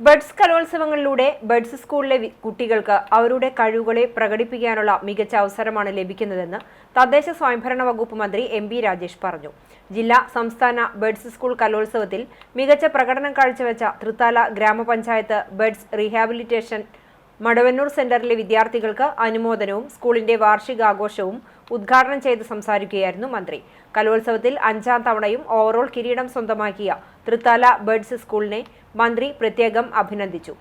Buds കലോത്സവങ്ങളിലൂടെ buds സ്കൂളിലെ കുട്ടികൾക്ക് അവരുടെ കഴിവുകളെ പ്രകടിപ്പിക്കാനുള്ള മികച്ച അവസരമാണ് ലഭിക്കുന്നതെന്ന് തദ്ദേശ സ്വയംഭരണ വകുപ്പ് മന്ത്രി എം പി രാജേഷ് പറഞ്ഞു. ജില്ലാ സംസ്ഥാന ബഡ്സ് സ്കൂൾ കലോത്സവത്തിൽ മികച്ച പ്രകടനം കാഴ്ചവെച്ച തൃത്താല ഗ്രാമപഞ്ചായത്ത് ബഡ്സ് റീഹാബിലിറ്റേഷൻ മടവന്നൂർ സെന്ററിലെ വിദ്യാർത്ഥികൾക്ക് അനുമോദനവും സ്കൂളിന്റെ വാർഷികാഘോഷവും ഉദ്ഘാടനം ചെയ്ത് സംസാരിക്കുകയായിരുന്നു മന്ത്രി. കലോത്സവത്തിൽ അഞ്ചാം തവണയും ഓവറോൾ കിരീടം സ്വന്തമാക്കിയ തൃത്താല ബേഡ്സ് സ്കൂളിനെ മന്ത്രി പ്രത്യേകം അഭിനന്ദിച്ചു.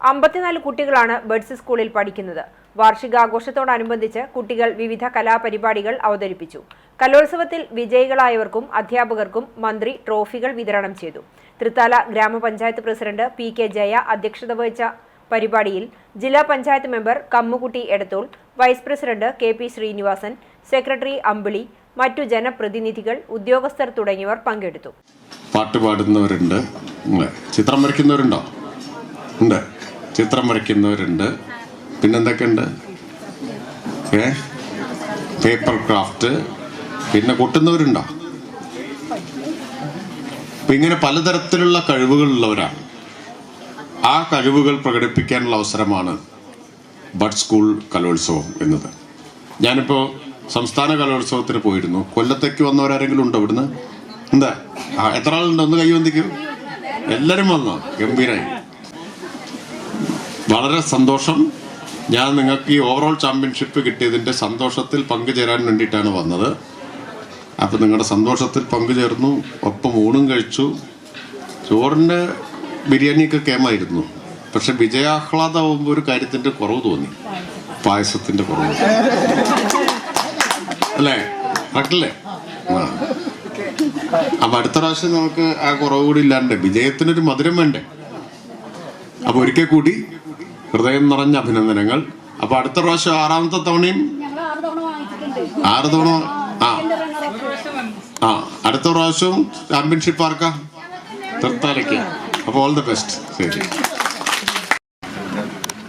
അമ്പത്തിനാല് കുട്ടികളാണ് ബേഡ്സ് സ്കൂളിൽ പഠിക്കുന്നത്. വാർഷികാഘോഷത്തോടനുബന്ധിച്ച് കുട്ടികൾ വിവിധ കലാപരിപാടികൾ അവതരിപ്പിച്ചു. കലോത്സവത്തിൽ വിജയികളായവർക്കും അധ്യാപകർക്കും മന്ത്രി ട്രോഫികൾ വിതരണം ചെയ്തു. തൃത്താല ഗ്രാമപഞ്ചായത്ത് പ്രസിഡന്റ് പി കെ ജയ അധ്യക്ഷത വഹിച്ച പരിപാടിയിൽ ജില്ലാ panchayat member Kammukutty Edathol vice president K P Sreenivasan secretary Ambili മറ്റു ജനപ്രതിനിധികൾ ഉദ്യോഗസ്ഥർ തുടങ്ങിയവർ പങ്കെടുത്തു. പാട്ട് പാടുന്നവരുണ്ട്. ചിത്രം വരയ്ക്കുന്നവരുണ്ടോ? ഉണ്ട്. ചിത്രം വരയ്ക്കുന്നവരുണ്ട്. പിന്നെന്തൊക്കെയുണ്ട്? ഏ? Paper craft. പിന്നെ കൊട്ടുന്നവരുണ്ടോ? ഇങ്ങനെ പലതരത്തിലുള്ള കഴിവുകളുള്ളവരാണ്. ആ കഴിവുകൾ പ്രകടിപ്പിക്കാനുള്ള അവസരമാണ് ബഡ് സ്കൂൾ കലോത്സവം എന്നത്. ഞാനിപ്പോൾ സംസ്ഥാന കലോത്സവത്തിന് പോയിരുന്നു. കൊല്ലത്തേക്ക് വന്നവരാരെങ്കിലും ഉണ്ടോ ഇവിടുന്ന്? എന്താ? ആ എത്ര ആളുണ്ട്? ഒന്ന് കൈവന്തിക്കും എല്ലാവരും വന്നോ? ഗംഭീരായി. വളരെ സന്തോഷം. ഞാൻ നിങ്ങൾക്ക് ഈ ഓവറോൾ ചാമ്പ്യൻഷിപ്പ് കിട്ടിയതിന്റെ സന്തോഷത്തിൽ പങ്കുചേരാൻ വേണ്ടിയിട്ടാണ് വന്നത്. അപ്പം നിങ്ങളുടെ സന്തോഷത്തിൽ പങ്കുചേർന്നു. ഒപ്പം ഊണും കഴിച്ചു. ചോറിന്റെ ബിരിയാണിയൊക്കെ കേമായിരുന്നു. പക്ഷെ വിജയാഹ്ലാദമാകുമ്പോൾ ഒരു കാര്യത്തിന്റെ കുറവ് തോന്നി. പായസത്തിന്റെ കുറവ്. അല്ലേ? കറക്റ്റല്ലേ അപ്പൊ അടുത്ത പ്രാവശ്യം നമുക്ക് ആ കുറവ് കൂടി ഇല്ലാണ്ട് വിജയത്തിനൊരു മധുരം വേണ്ടേ? അപ്പൊ ഒരിക്കൽ കൂടി ഹൃദയം നിറഞ്ഞ അഭിനന്ദനങ്ങൾ. അപ്പൊ അടുത്ത പ്രാവശ്യം ആറാമത്തെ തവണയും ആറ് തവണ ആ. ആ. അടുത്ത പ്രാവശ്യവും ചാമ്പ്യൻഷിപ്പ് ആർക്കാ? തൃത്താലയ്ക്ക്. അപ്പൊ ഓൾ ദ ബെസ്റ്റ് ശരി